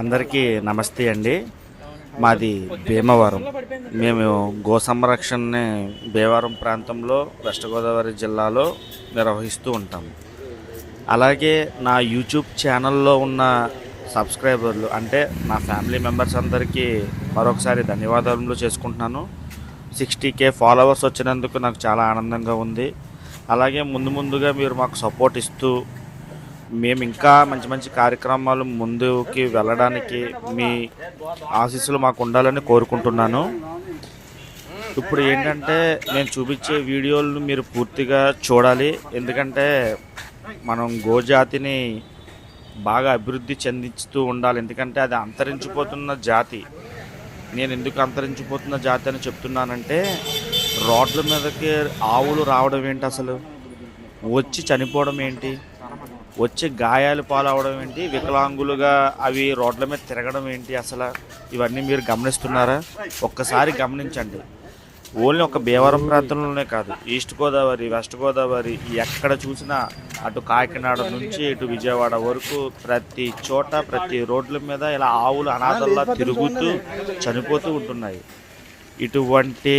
అందరికీ నమస్తే అండి. మాది భీమవరం. మేము గో సంరక్షణని భీమవరం ప్రాంతంలో వెస్ట్ గోదావరి జిల్లాలో నిర్వహిస్తూ ఉంటాము అలాగే నా యూట్యూబ్ ఛానల్లో ఉన్న సబ్స్క్రైబర్లు అంటే నా ఫ్యామిలీ మెంబర్స్ అందరికీ మరొకసారి ధన్యవాదాలు చేసుకుంటున్నాను. సిక్స్టీ కే ఫాలోవర్స్ వచ్చినందుకు నాకు చాలా ఆనందంగా ఉంది. అలాగే ముందు ముందుగా మీరు మాకు సపోర్ట్ ఇస్తూ మేము ఇంకా మంచి మంచి కార్యక్రమాలు ముందుకి వెళ్ళడానికి మీ ఆశీస్సులు మాకు ఉండాలని కోరుకుంటున్నాను. ఇప్పుడు ఏంటంటే నేను చూపించే వీడియోలను మీరు పూర్తిగా చూడాలి. ఎందుకంటే మనం గోజాతిని బాగా అభివృద్ధి చెందిస్తూ ఉండాలి. ఎందుకంటే అది అంతరించిపోతున్న జాతి. నేను ఎందుకు అంతరించిపోతున్న జాతి అని చెప్తున్నానంటే రోడ్ల మీదకి ఆవులు రావడం ఏంటి అసలు? వచ్చి చనిపోవడం ఏంటి? వచ్చే గాయాలు పాలవడం ఏంటి? వికలాంగులుగా అవి రోడ్ల మీద తిరగడం ఏంటి అసలు? ఇవన్నీ మీరు గమనిస్తున్నారా? ఒక్కసారి గమనించండి. ఓన్లీ ఒక భీమవరం ప్రాంతంలోనే కాదు ఈస్ట్ గోదావరి వెస్ట్ గోదావరి ఎక్కడ చూసినా అటు కాకినాడ నుంచి ఇటు విజయవాడ వరకు ప్రతి చోట ప్రతి రోడ్ల మీద ఇలా ఆవులు అనాథల్లా తిరుగుతూ చనిపోతూ ఉంటున్నాయి. ఇటువంటి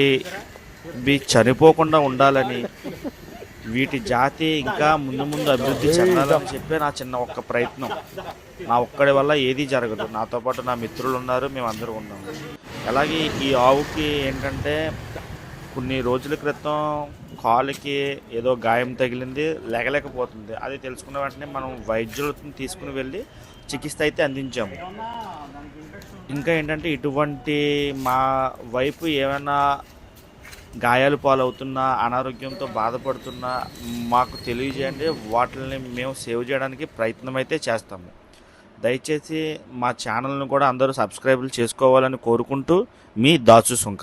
చనిపోకుండా ఉండాలని వీటి జాతి ఇంకా ముందు ముందు అభివృద్ధి చెందాలని చెప్పి నా చిన్న ఒక్క ప్రయత్నం. నా ఒక్కడి వల్ల ఏదీ జరగదు. నాతో పాటు నా మిత్రులు ఉన్నారు. మేము అందరూ ఉన్నాము అలాగే ఈ ఆవుకి ఏంటంటే కొన్ని రోజుల క్రితం కాలుకి ఏదో గాయం తగిలింది లేగలేకపోతుంది. అది తెలుసుకున్న వెంటనే మనం వైద్యులతో తీసుకుని వెళ్ళి చికిత్స అయితే అందించాము. ఇంకా ఏంటంటే ఇటువంటి మా వైపు ఏమైనా గాయాలు పాలవుతున్నా అనారోగ్యంతో బాధపడుతున్నా మాకు తెలియజేయండి వాటిని మేము సేవ్ చేయడానికి ప్రయత్నం అయితే చేస్తాము. దయచేసి మా ఛానల్ను కూడా అందరూ సబ్స్క్రైబులు చేసుకోవాలని కోరుకుంటూ మీ దాచు సుంక